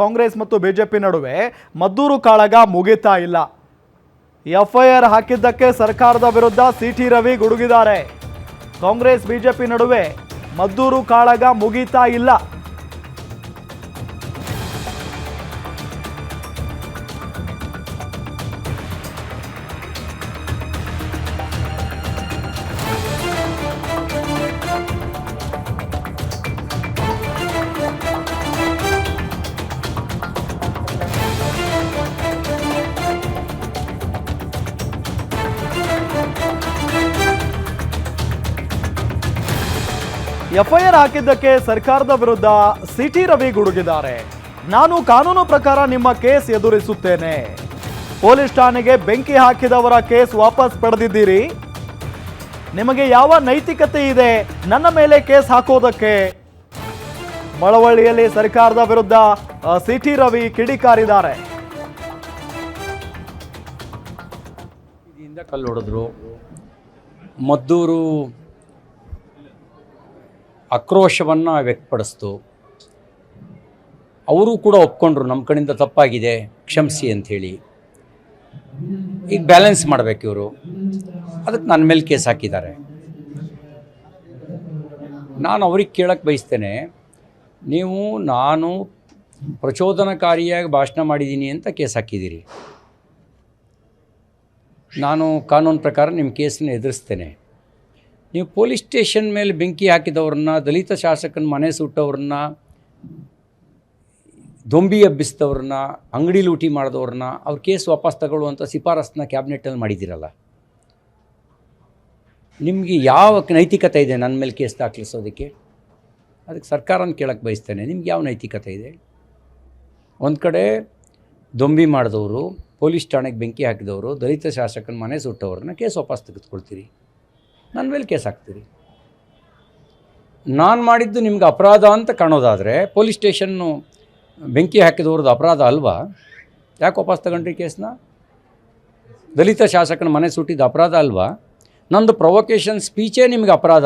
ಕಾಂಗ್ರೆಸ್ ಮತ್ತು ಬಿಜೆಪಿ ನಡುವೆ ಮದ್ದೂರು ಕಾಳಗ ಮುಗಿತಾ ಇಲ್ಲ. ಎಫ್ಐಆರ್ ಹಾಕಿದ್ದಕ್ಕೆ ಸರ್ಕಾರದ ವಿರುದ್ಧ ಸಿಟಿ ರವಿ ಗುಡುಗಿದ್ದಾರೆ. ಕಾಂಗ್ರೆಸ್, ಬಿಜೆಪಿ ನಡುವೆ ಮದ್ದೂರು ಕಾಳಗ ಮುಗಿತಾ ಇಲ್ಲ. ಎಫ್ಐಆರ್ ಹಾಕಿದ್ದಕ್ಕೆ ಸರ್ಕಾರದ ವಿರುದ್ಧ ಸಿಟಿ ರವಿ ಗುಡುಗಿದ್ದಾರೆ. ನಾನು ಕಾನೂನು ಪ್ರಕಾರ ನಿಮ್ಮ ಕೇಸ್ ಎದುರಿಸುತ್ತೇನೆ. ಪೊಲೀಸ್ ಠಾಣೆಗೆ ಬೆಂಕಿ ಹಾಕಿದವರ ಕೇಸ್ ವಾಪಸ್ ಪಡೆದಿದ್ದೀರಿ? ನಿಮಗೆ ಯಾವ ನೈತಿಕತೆ ಇದೆ? ನನ್ನ ಮೇಲೆ ಕೇಸ್ ಹಾಕೋದಕ್ಕೆ? ಮಳವಳ್ಳಿಯಲ್ಲಿ ಸರ್ಕಾರದ ವಿರುದ್ಧ ಸಿಟಿ ರವಿ ಕಿಡಿಕಾರಿದ್ದಾರೆ. ಮದ್ದೂರು ಆಕ್ರೋಶವನ್ನು ವ್ಯಕ್ತಪಡಿಸ್ತು. ಅವರು ಕೂಡ ಒಪ್ಕೊಂಡ್ರು ನಮ್ಮ ಕಡೆಯಿಂದ ತಪ್ಪಾಗಿದೆ ಕ್ಷಮಿಸಿ ಅಂಥೇಳಿ. ಈಗ ಬ್ಯಾಲೆನ್ಸ್ ಮಾಡಬೇಕು ಇವರು. ಅದಕ್ಕೆ ನನ್ನ ಮೇಲೆ ಕೇಸ್ ಹಾಕಿದ್ದಾರೆ. ನಾನು ಅವ್ರಿಗೆ ಕೇಳಕ್ಕೆ ಬಯಸ್ತೇನೆ ನೀವು ನಾನು ಪ್ರಚೋದನಕಾರಿಯಾಗಿ ಭಾಷಣ ಮಾಡಿದ್ದೀನಿ ಅಂತ ಕೇಸ್ ಹಾಕಿದ್ದೀರಿ. ನಾನು ಕಾನೂನು ಪ್ರಕಾರ ನಿಮ್ಮ ಕೇಸನ್ನ ಎದುರಿಸ್ತೇನೆ. ನೀವು ಪೊಲೀಸ್ ಸ್ಟೇಷನ್ ಮೇಲೆ ಬೆಂಕಿ ಹಾಕಿದವ್ರನ್ನ, ದಲಿತ ಶಾಸಕನ ಮನೆ ಸುಟ್ಟವ್ರನ್ನ, ದೊಂಬಿ ಎಬ್ಬಿಸಿದವ್ರನ್ನ, ಅಂಗಡಿ ಲೂಟಿ ಮಾಡಿದವ್ರನ್ನ, ಅವ್ರ ಕೇಸ್ ವಾಪಸ್ ತಗೊಳ್ಳುವಂಥ ಶಿಫಾರಸ್ನ ಕ್ಯಾಬಿನೆಟಲ್ಲಿ ಮಾಡಿದ್ದೀರಲ್ಲ. ನಿಮಗೆ ಯಾವ ನೈತಿಕತೆ ಇದೆ ನನ್ನ ಮೇಲೆ ಕೇಸ್ ದಾಖಲಿಸೋದಕ್ಕೆ? ಅದಕ್ಕೆ ಸರ್ಕಾರನ ಕೇಳಕ್ಕೆ ಬಯಸ್ತೇನೆ. ನಿಮ್ಗೆ ಯಾವ ನೈತಿಕತೆ ಇದೆ? ಒಂದು ಕಡೆ ದೊಂಬಿ ಮಾಡಿದವರು, ಪೊಲೀಸ್ ಠಾಣೆಗೆ ಬೆಂಕಿ ಹಾಕಿದವರು, ದಲಿತ ಶಾಸಕನ ಮನೆ ಸುಟ್ಟವ್ರನ್ನ ಕೇಸ್ ವಾಪಸ್ ತೆಗೆದುಕೊಳ್ತೀರಿ. ನನ್ನ ಮೇಲೆ ಕೇಸ್ ಹಾಕ್ತೀರಿ ನಾನು ಮಾಡಿದ್ದು ನಿಮ್ಗೆ ಅಪರಾಧ ಅಂತ ಕಾಣೋದಾದರೆ ಪೊಲೀಸ್ ಸ್ಟೇಷನ್ನು ಬೆಂಕಿ ಹಾಕಿದವ್ರದ್ದು ಅಪರಾಧ ಅಲ್ವಾ? ಯಾಕೆ ವಾಪಸ್ ತಗೊಂಡ್ರಿ ಕೇಸ್ನ? ದಲಿತ ಶಾಸಕನ ಮನೆ ಸುಟ್ಟಿದ್ದು ಅಪರಾಧ ಅಲ್ವಾ? ನಂದು ಪ್ರೊವೊಕೇಶನ್ ಸ್ಪೀಚೇ ನಿಮ್ಗೆ ಅಪರಾಧ